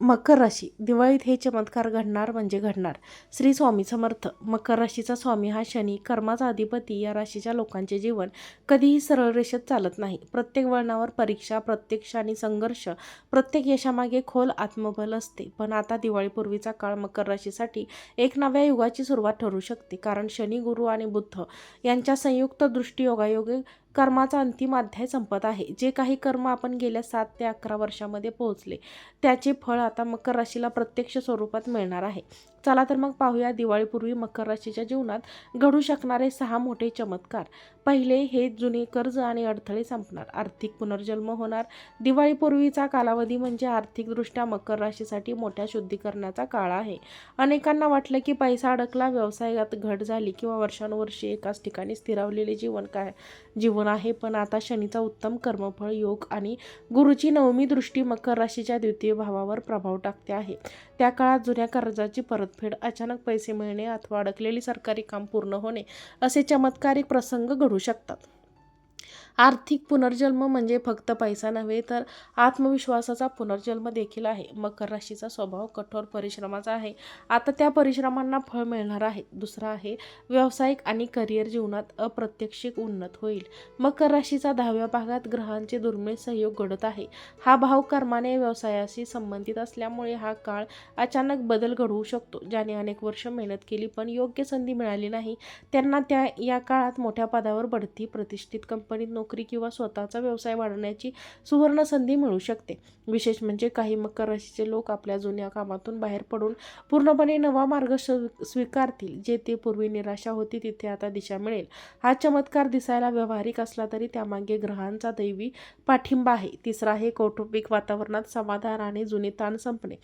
मकर राशी. दिवाळीत हे चमत्कार घडणार म्हणजे घडणार. श्री स्वामी समर्थ. मकर राशीचा स्वामी हा शनी कर्माचा अधिपती या राशीच्या लोकांचे जीवन कधीही सरळ रेषेत चालत नाही. प्रत्येक वळणावर परीक्षा प्रत्यक्ष आणि संघर्ष प्रत्येक यशामागे खोल आत्मबल असते. पण आता दिवाळीपूर्वीचा काळ मकर राशीसाठी एक नव्या युगाची सुरुवात ठरू शकते. कारण शनी गुरु आणि बुद्ध यांच्या संयुक्त दृष्टीयोगायोगे कर्माचा अंतिम अध्याय संपत आहे. जे काही कर्म आपण गेल्या सात ते अकरा वर्षामध्ये पोहोचले त्याचे फळ आता मकर राशीला प्रत्यक्ष स्वरूपात मिळणार आहे. चला तर मग पाहूया दिवाळीपूर्वी मकर राशीच्या जीवनात घडू शकणारे सहा मोठे चमत्कार. पहिले हे जुने कर्ज आणि अडथळे संपणार. आर्थिक पुनर्जन्म होणार. दिवाळीपूर्वीचा कालावधी म्हणजे आर्थिकदृष्ट्या मकर राशीसाठी मोठ्या शुद्धीकरणाचा काळ आहे. अनेकांना वाटलं की पैसा अडकला व्यवसायात घट झाली किंवा वर्षानुवर्षे एकाच ठिकाणी स्थिरावलेले जीवन काय जीवन आहे. पण आता शनीचा उत्तम कर्मफळ योग आणि गुरुची नवमी दृष्टी मकर राशीच्या द्वितीय भावावर प्रभाव टाकते आहे. त्या काळात जुन्या कर्जाची परतफेड अचानक पैसे मिळणे अथवा अडकलेली सरकारी काम पूर्ण होणे असे चमत्कारिक प्रसंग घडू शकतात. आर्थिक पुनर्जन्म म्हणजे फक्त पैसा नव्हे तर आत्मविश्वासाचा पुनर्जन्म देखील आहे. मकर राशीचा स्वभाव कठोर परिश्रमाचा आहे. आता त्या परिश्रमांना फळ मिळणार आहे. दुसरा आहे व्यावसायिक आणि करिअर जीवनात अप्रत्यक्षिक उन्नत होईल. मकर राशीचा दहाव्या भागात ग्रहांचे दुर्मिळ सहयोग घडत आहे. हा भाव कर्माने व्यवसायाशी संबंधित असल्यामुळे हा काळ अचानक बदल घडवू शकतो. ज्याने अनेक वर्ष मेहनत केली पण योग्य संधी मिळाली नाही. त्यांना त्या या काळात मोठ्या पदावर बढती प्रतिष्ठित कंपनीत नोकरी नोकरी किंवा स्वतःचा व्यवसाय वाढवण्याची सुवर्ण संधी मिळू शकते. विशेष म्हणजे काही मकर राशीचे लोक आपल्या जुन्या कामातून बाहेर पडून पूर्णपणे नवा मार्ग स्वीकारतील. जे ते पूर्वी निराशा होती तिथे आता दिशा मिळेल. हा चमत्कार दिसायला व्यावहारिक असला तरी त्यामागे ग्रहांचा दैवी पाठिंबा आहे. तिसरा हे कौटुंबिक वातावरणात समाधान आणि जुने ताण संपणे.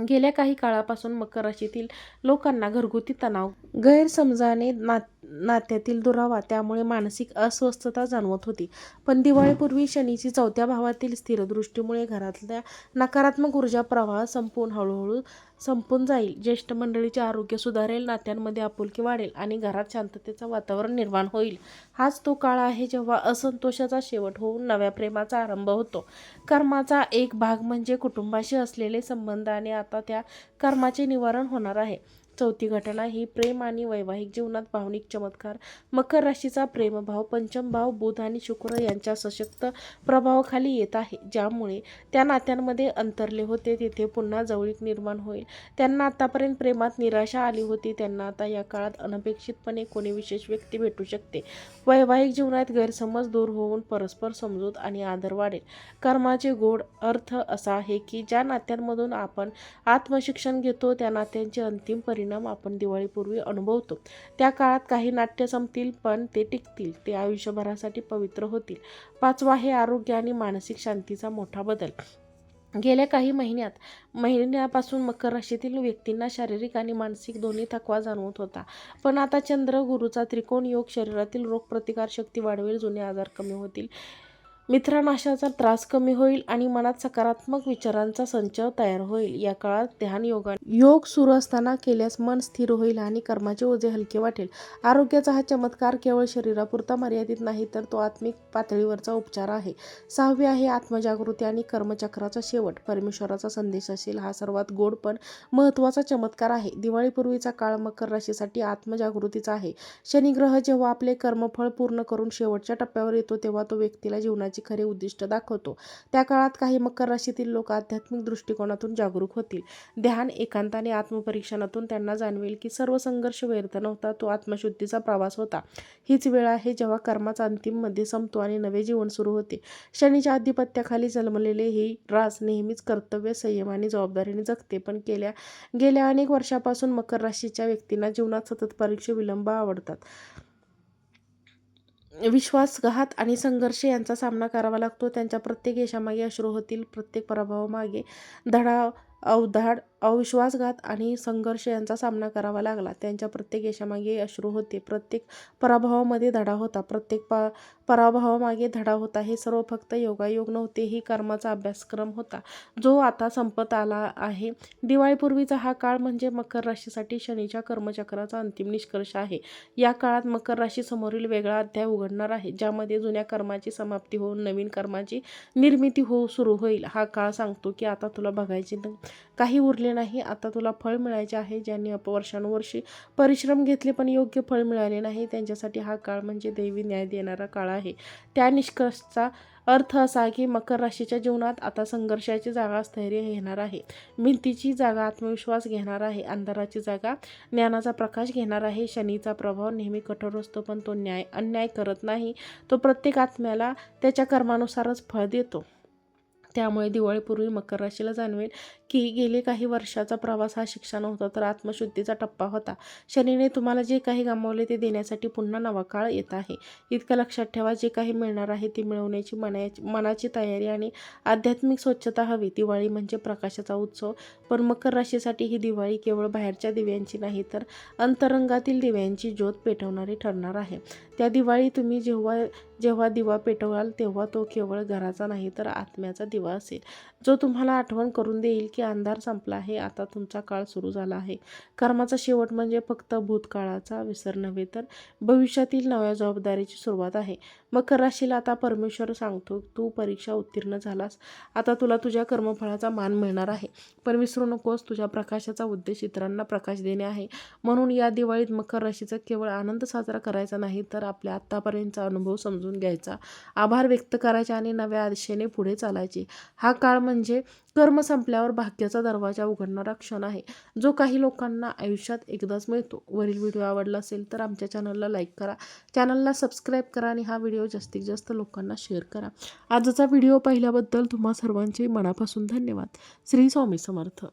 गेल्या काही काळापासून मकर राशीतील लोकांना घरगुती तणाव गैरसमजाने ना नात्यातील दुरावा त्यामुळे मानसिक अस्वस्थता जाणवत होती. पण दिवाळीपूर्वी शनीची चौथ्या भावातील स्थिरदृष्टीमुळे घरातल्या नकारात्मक ऊर्जा प्रवाह संपून हळूहळू संपून जाईल. ज्येष्ठ मंडळीचे आरोग्य सुधारेल नात्यांमध्ये आपुलकी वाढेल आणि घरात शांततेचं वातावरण निर्माण होईल. हाच तो काळ आहे जेव्हा असंतोषाचा शेवट होऊन नव्या प्रेमाचा आरंभ होतो. कर्माचा एक भाग म्हणजे कुटुंबाशी असलेले संबंध आणि आता त्या कर्माचे निवारण होणार आहे. चौथी घटना ही प्रेम आणि वैवाहिक जीवनात भावनिक चमत्कार. मकर राशीचा प्रेमभाव पंचम भाव बुध आणि शुक्र यांच्या सशक्त प्रभावाखाली येत आहे. ज्यामुळे त्या नात्यांमध्ये अंतरले होते तेथे पुन्हा जवळीक निर्माण होईल. त्यांना आतापर्यंत प्रेमात निराशा आली होती. त्यांना आता या काळात अनपेक्षितपणे कोणी विशेष व्यक्ती भेटू शकते. वैवाहिक जीवनात गैरसमज दूर होऊन परस्पर समजूत आणि आदर वाढेल. कर्माचे गोड अर्थ असा आहे की ज्या नात्यांमधून आपण आत्मशिक्षण घेतो त्या नात्यांचे अंतिम परिणाम परिणाम आपण दिवाळीपूर्वी अनुभवतो. त्या काळात काही नाट्य संपतील पण ते टिकतील. ते आयुष्यभरासाठी पवित्र होतील. पाचवा हे आरोग्य आणि मानसिक शांतीचा मोठा बदल. गेल्या काही महिन्यात महिन्यापासून मकर राशीतील व्यक्तींना शारीरिक आणि मानसिक दोन्ही थकवा जाणवत होता. पण आता चंद्र गुरुचा त्रिकोण योग शरीरातील रोगप्रतिकार शक्ती वाढवेल जुने आजार कमी होतील. मित्रनाशाचा त्रास कमी होईल आणि मनात सकारात्मक विचारांचा संच तयार होईल. या काळात ध्यान योगा योग सुरू असताना केल्यास मन स्थिर होईल आणि कर्माचे ओझे हलके वाटेल. आरोग्याचा हा चमत्कार केवळ शरीरापुरता मर्यादित नाही तर तो आत्मिक पातळीवरचा उपचार आहे. सहावे आहे आत्मजागृती आणि कर्मचक्राचा शेवट. परमेश्वराचा संदेश असेल हा सर्वात गोड पण महत्त्वाचा चमत्कार आहे. दिवाळीपूर्वीचा काळ मकर राशीसाठी आत्मजागृतीचा आहे. शनिग्रह जेव्हा आपले कर्मफळ पूर्ण करून शेवटच्या टप्प्यावर येतो तेव्हा तो व्यक्तीला जीवनाची खरे उद्दिष्ट दाखवतो. त्या काळात काही मकर राशीतील लोक आध्यात्मिक दृष्टिकोनातून जागरूक होतील. ध्यान एकांत आणि आत्मपरीक्षणातून त्यांना जाणवेल की सर्व संघर्ष व्यर्थ नव्हता तो आत्मशुद्धीचा प्रवास होता. हीच वेळ आहे जेव्हा कर्माचा अंतिममध्ये संपतो आणि नवे जीवन सुरू होते. शनीच्या आधिपत्याखाली जन्मलेले ही रास नेहमीच कर्तव्य संयम आणि जबाबदारीने जगते. पण केल्या गेल्या अनेक वर्षापासून मकर राशीच्या व्यक्तींना जीवनात सतत परीक्षा विलंब आवडतात. विश्वासघात आणि संघर्ष यांचा सामना करावा लागतो. त्यांच्या प्रत्येक यशामागे अश्रू होतील प्रत्येक पराभवामागे धडा अवधाड अविश्वासघात आणि संघर्ष यांचा सामना करावा लागला. त्यांच्या प्रत्येक यशामागे अश्रू होते. प्रत्येक पराभवामध्ये धडा होता. प्रत्येक प पराभवामागे धडा होता. हे सर्व फक्त योगायोग नव्हते ही कर्माचा अभ्यासक्रम होता. जो आता संपत आला आहे. दिवाळीपूर्वीचा हा काळ म्हणजे मकर राशीसाठी शनीच्या कर्मचक्राचा अंतिम निष्कर्ष आहे. या काळात मकर राशीसमोरील वेगळा अध्याय उघडणार आहे ज्यामध्ये जुन्या कर्माची समाप्ती होऊन नवीन कर्माची निर्मिती होऊ सुरू होईल. हा काळ सांगतो की आता तुला बघायचे न- काही उरले नाही. आता तुला फळ मिळायचे आहे ज्यांनी अपवर्षानुवर्षी परिश्रम घेतले पण योग्य फळ मिळाले नाही. त्यांच्यासाठी हा काळ म्हणजे दैवी न्याय देणारा काळ आहे. त्या निष्कर्षचा अर्थ असा की मकर राशीच्या जीवनात आता संघर्षाची जागा स्थैर्य घेणार आहे. भिंतीची जागा आत्मविश्वास घेणार आहे. अंधाराची जागा ज्ञानाचा प्रकाश घेणार आहे. शनीचा प्रभाव नेहमी कठोर असतो पण तो न्याय अन्याय करत नाही. तो प्रत्येक आत्म्याला त्याच्या कर्मानुसारच फळ देतो. त्यामुळे दिवाळीपूर्वी मकर राशीला जाणवेल की गेले काही वर्षाचा प्रवास हा शिक्षा नव्हता तर आत्मशुद्धीचा टप्पा होता. शनीने तुम्हाला जे काही गमावले ते देण्यासाठी पुन्हा नवा काळ येत आहे. इतकं लक्षात ठेवा जे काही मिळणार आहे ते मिळवण्याची मनाची मनाची तयारी आणि आध्यात्मिक स्वच्छता हवी. दिवाळी म्हणजे प्रकाशाचा उत्सव. पण मकर राशीसाठी ही दिवाळी केवळ बाहेरच्या दिव्यांची नाही तर अंतरंगातील दिव्यांची ज्योत पेटवणारी ठरणार आहे. त्या दिवाळी तुम्ही जेव्हा जेव्हा दिवा पेटवाल तेव्हा तो केवळ घराचा नाही तर आत्म्याचा दिवा असेल. जो तुम्हाला आठवण करून देईल की अंधार संपला आहे आता तुमचा काळ सुरू झाला आहे. कर्माचा शेवट म्हणजे फक्त भूतकाळाचा विसर नव्हे तर भविष्यातील नव्या जबाबदारीची सुरुवात आहे. मकर राशीला आता परमेश्वर सांगतो तू परीक्षा उत्तीर्ण झालास. आता तुला तुझ्या कर्मफळाचा मान मिळणार आहे. पण विसरू नकोस तुझ्या प्रकाशाचा उद्देश इतरांना प्रकाश देणे आहे. म्हणून या दिवाळीत मकर राशीचा केवळ आनंद साजरा करायचा नाही तर आपल्या आत्तापर्यंतचा अनुभव समजून समजून घ्यायचा. आभार व्यक्त करायचे आणि नव्या आशेने पुढे चालायचे. हा काळ म्हणजे कर्म संपल्यावर भाग्याचा दरवाजा उघडणारा क्षण आहे. जो काही लोकांना आयुष्यात एकदाच मिळतो. वरील व्हिडिओ आवडला असेल तर आमच्या चॅनलला लाईक करा. चॅनलला सबस्क्राईब करा आणि हा व्हिडिओ जास्तीत जास्त लोकांना शेअर करा. आजचा व्हिडिओ पाहिल्याबद्दल तुम्हा सर्वांचे मनापासून धन्यवाद. श्री स्वामी समर्थ.